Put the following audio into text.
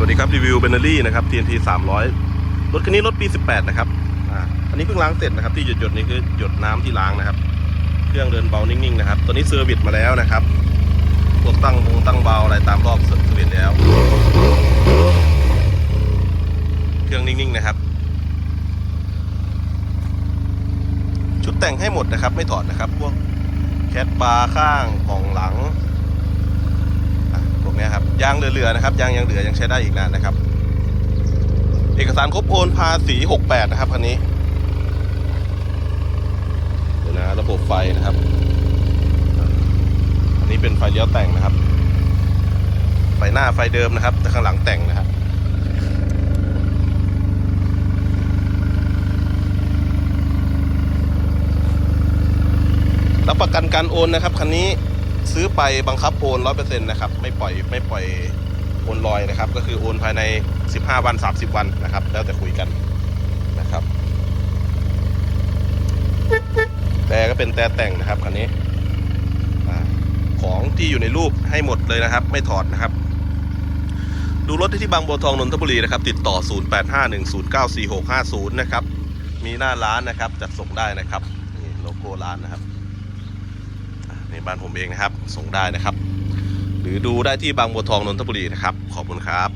สวัสดีครับรีวิวเบนเนอรี่นะครับ TNT 300 รถคันนี้รถปี 18 นะครับอ่าอันนี้เพิ่งล้างเสร็จนะครับ ที่หยดหยดนี่คือหยดน้ำที่ล้างนะครับ เครื่องเดินเบานิ่งๆนะครับตัวนี้เซอร์วิสมาแล้วนะครับพวกตั้งวงตั้งเบาอะไรตามรอบเซอร์วิสแล้ว เครื่องนิ่งๆนะครับ ชุดแต่งให้หมดนะครับ ไม่ถอดนะครับ พวกแคทบาร์ข้างกล่องหลัง ยางเหลือๆนะครับยางยังเหลือยังใช้ได้อีกนานนะครับ เอกสารครบโอนภาษี 68 นะครับคันนี้เดี๋ยวนะระบบไฟนะครับ อันนี้เป็นไฟเลี้ยวแต่งนะครับ ไฟหน้าไฟเดิมนะครับ แต่ข้างหลังแต่งนะครับรับประกันการโอนนะครับคันนี้ ซื้อไปบังคับโอนร้อยเปอร์เซ็นต์นะครับไม่ปล่อยไม่ปล่อยโอนลอยนะครับ ก็คือโอนภายใน 15 วัน 30 วันนะครับ แล้วแต่คุยกันนะครับ แต่ก็เป็นแต่แต่งนะครับคันนี้ของที่อยู่ในรูปให้หมดเลยนะครับ ไม่ถอดนะครับ ดูรถได้ที่บางบัวทองนนทบุรีนะครับ ติดต่อ 0851094650 นะครับ มีหน้าร้านนะครับจัดส่งได้นะครับนี่โลโก้ร้านนะครับ บ้านผมเองนะครับ ส่งได้นะครับ หรือดูได้ที่บางบัวทองนนทบุรีนะครับ ขอบคุณครับ